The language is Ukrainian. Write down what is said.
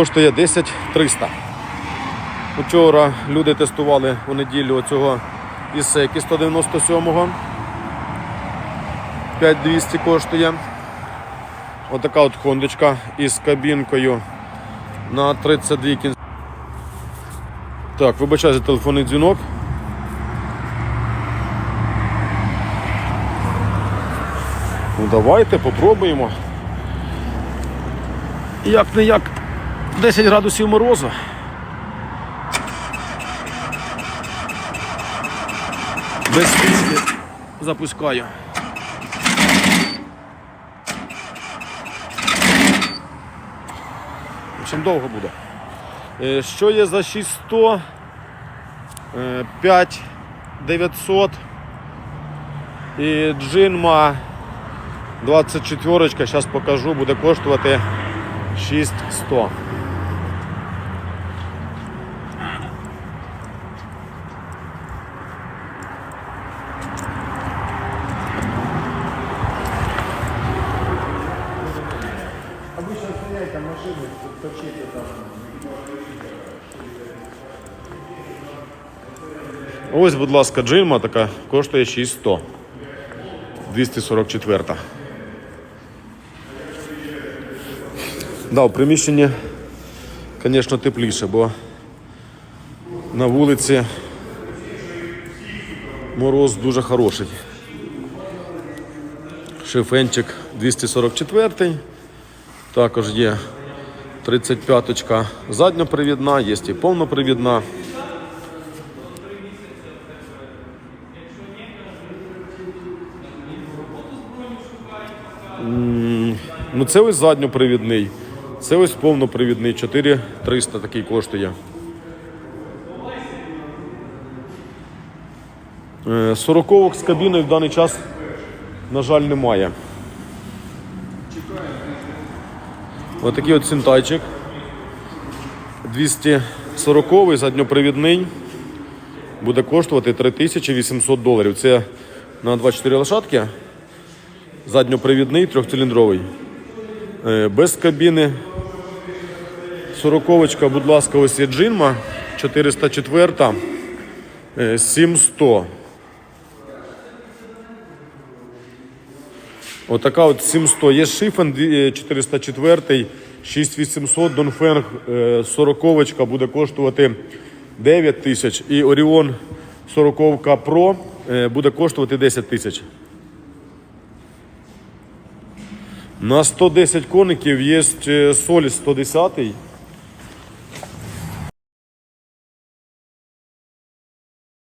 Коштує 10 300. Вчора люди тестували у неділю оцього ісеки 197-го. 5200 коштує. Отака от хондочка із кабінкою на 32 кінці. Так, вибачаю за телефонний дзвінок. Ну давайте попробуємо. Як не як 10 градусів морозу. Без списки запускаю. Общем, довго буде. Е, Що є за 600? Е, 5900 і джинма 24, зараз покажу, буде коштувати 6100. Ось, будь ласка, джинма така коштує 6100. 244. Да, в приміщенні, звісно, тепліше, бо на вулиці мороз дуже хороший. Шифенчик 244. Також є 35-ка задньопривідна, є і повнопривідна. Ну це ось задньопривідний, це ось повнопривідний, 4300 такий коштує. Е, Сороковок з кабіною в даний час, на жаль, немає. Ось такий от синтайчик. 240-й задньопривідний. Буде коштувати 3800 доларів. Це на 24 лошадки. Задньопривідний трьохциліндровий. Е, без кабіни. Сороковочка, будь ласка, ось є джинма 404 700. Отака от 700. Є шифен 404, 6800, Донфенг 40 буде коштувати 9 тисяч. І Оріон 40 Pro е, буде коштувати 10 тисяч. На 110 коників є солі Соліс 110